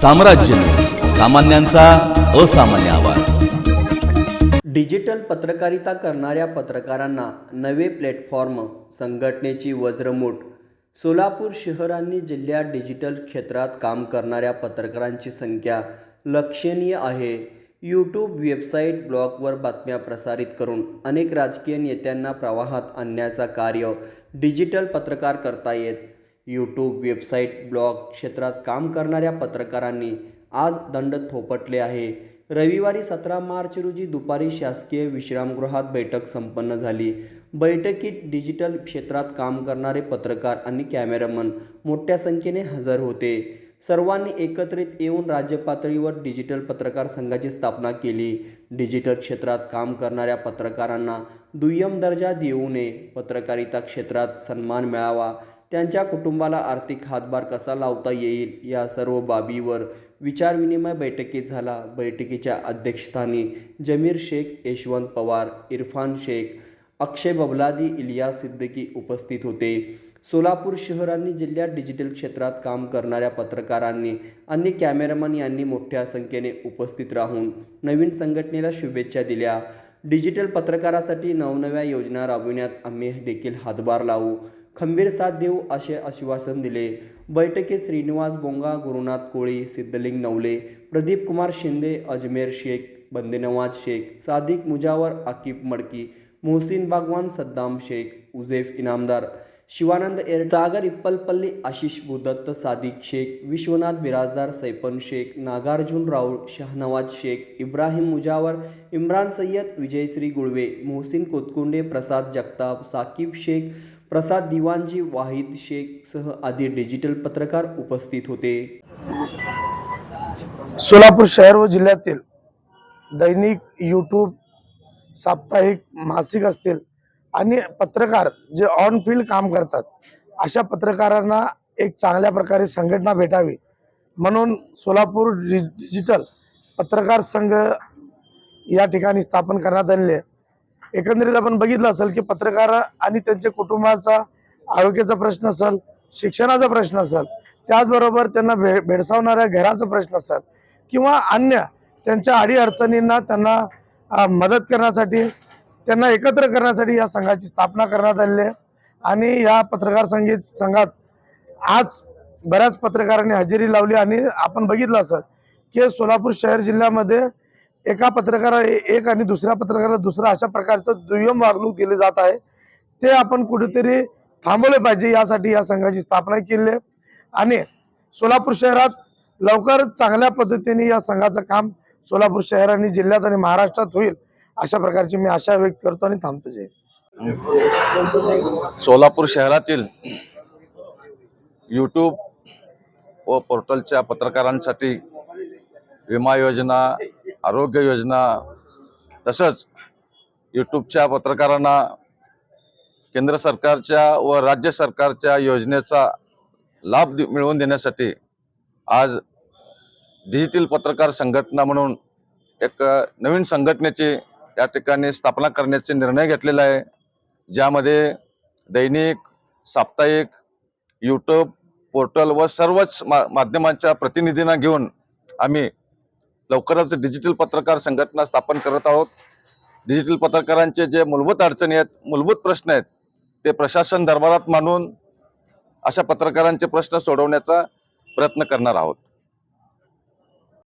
साम्राज्य सामान्यांचा असामान्य आवाज. डिजिटल पत्रकारिता करणाऱ्या पत्रकारांना नवे प्लॅटफॉर्म संघटनेची वज्रमूठ सोलापूर शहर आणि जिल्ह्यात डिजिटल क्षेत्रात काम करणाऱ्या पत्रकारांची संख्या लक्षणीय आहे. यूट्यूब वेबसाईट ब्लॉगवर बातम्या प्रसारित करून अनेक राजकीय नेत्यांना प्रवाहात आणण्याचा कार्य डिजिटल पत्रकार करता येत. यूट्यूब वेबसाईट ब्लॉग क्षेत्रात काम करणाऱ्या पत्रकारांनी आज दंड थोपटले आहे. रविवारी सतरा मार्च रोजी दुपारी शासकीय विश्रामगृहात बैठक संपन्न झाली. बैठकीत डिजिटल क्षेत्रात काम करणारे पत्रकार आणि कॅमेरामन मोठ्या संख्येने हजर होते. सर्वांनी एकत्रित येऊन राज्य पातळीवर डिजिटल पत्रकार संघाची स्थापना केली. डिजिटल क्षेत्रात काम करणाऱ्या पत्रकारांना दुय्यम दर्जा देऊ नये. पत्रकारिता क्षेत्रात सन्मान मिळावा. त्यांच्या कुटुंबाला आर्थिक हातभार कसा लावता येईल? या सर्व बाबीवर विचारविनिमय बैठकीत झाला. बैठकीच्या अध्यक्षस्थानी जमीर शेख यशवंत पवार इरफान शेख अक्षय बबलादी इलियास सिद्दीकी उपस्थित होते. सोलापूर शहर आणि जिल्ह्यात डिजिटल क्षेत्रात काम करणाऱ्या पत्रकारांनी आणि कॅमेरामन यांनी मोठ्या संख्येने उपस्थित राहून नवीन संघटनेला शुभेच्छा दिल्या. डिजिटल पत्रकारासाठी नवनव्या योजना राबविण्यात आम्ही देखील हातभार लावू. खंबीर साथ देऊ असे आश्वासन दिले. बैठकीत श्रीनिवास बोंगा गुरुनाथ कोळी सिद्धलिंग नवले प्रदीप कुमार शिंदे अजमेर शेख बंदेनवाज शेख सादिक मुजावर आकिब मडकी मोहसिन बागवान सद्दाम शेख उझेफ इनामदार शिवानंद एर सागर इप्पलपल्ली आशिष भूदत्त सादिक शेख विश्वनाथ बिराजदार सैपन शेख नागार्जुन राऊळ शहनवाज शेख इब्राहिम मुजावर इम्रान सय्यद विजयश्री गुळवे मोहसिन कोतकुंडे प्रसाद जगताप साकिब शेख प्रसाद दिवानजी वाहिद शेख सह आदी डिजिटल पत्रकार उपस्थित होते. सोलापूर शहर व जिल्ह्यातील दैनिक यूट्यूब साप्ताहिक मासिक असतील. आणि पत्रकार जे ऑन फील्ड काम करतात अशा पत्रकारांना एक चांगल्या प्रकारे संघटना भेटावी म्हणून सोलापूर डि डिजिटल पत्रकार संघ या ठिकाणी स्थापन करण्यात आलेले आहे. एकंदरीत आपण बघितलं असेल की पत्रकार आणि त्यांच्या कुटुंबाचा आरोग्याचा प्रश्न असेल शिक्षणाचा प्रश्न असेल त्याचबरोबर त्यांना भे भेडसावणाऱ्या घराचा प्रश्न असेल किंवा अन्य त्यांच्या अडीअडचणींना त्यांना मदत करण्यासाठी त्यांना एकत्र करण्यासाठी या संघाची स्थापना करण्यात आलेली आहे. आणि या पत्रकार संगीत संघात आज बऱ्याच पत्रकारांनी हजेरी लावली आणि आपण बघितलं असेल की सोलापूर शहर जिल्ह्यामध्ये एका पत्रकारा एक आणि दुसऱ्या पत्रकाराला दुसरा अशा प्रकारचं दुय्यम वागणूक दिली जात आहे. ते आपण कुठेतरी थांबवले पाहिजे यासाठी या संघाची स्थापना केली आहे. आणि सोलापूर शहरात लवकर चांगल्या पद्धतीने या संघाचं काम सोलापूर शहर आणि जिल्ह्यात आणि महाराष्ट्रात होईल. अशा प्रकारची मी आशा व्यक्त करतो आणि थांबतो. जे सोलापूर शहरातील यूट्यूब व पोर्टलच्या पत्रकारांसाठी विमा योजना आरोग्य योजना तसंच यूट्यूबच्या पत्रकारांना केंद्र सरकारच्या व राज्य सरकारच्या योजनेचा लाभ मिळवून देण्यासाठी आज डिजिटल पत्रकार संघटना म्हणून एक नवीन संघटनेची या ठिकाणी स्थापना करण्याचे निर्णय घेतलेला आहे. ज्यामध्ये दैनिक साप्ताहिक यूट्यूब पोर्टल व सर्वच मा माध्यमांच्या प्रतिनिधींना घेऊन आम्ही लवकरच डिजिटल पत्रकार संघटना स्थापन करत आहोत. डिजिटल पत्रकारांचे जे मूलभूत अडचणी आहेत मूलभूत प्रश्न आहेत ते प्रशासन दरबारात मानून अशा पत्रकारांचे प्रश्न सोडवण्याचा प्रयत्न करणार आहोत.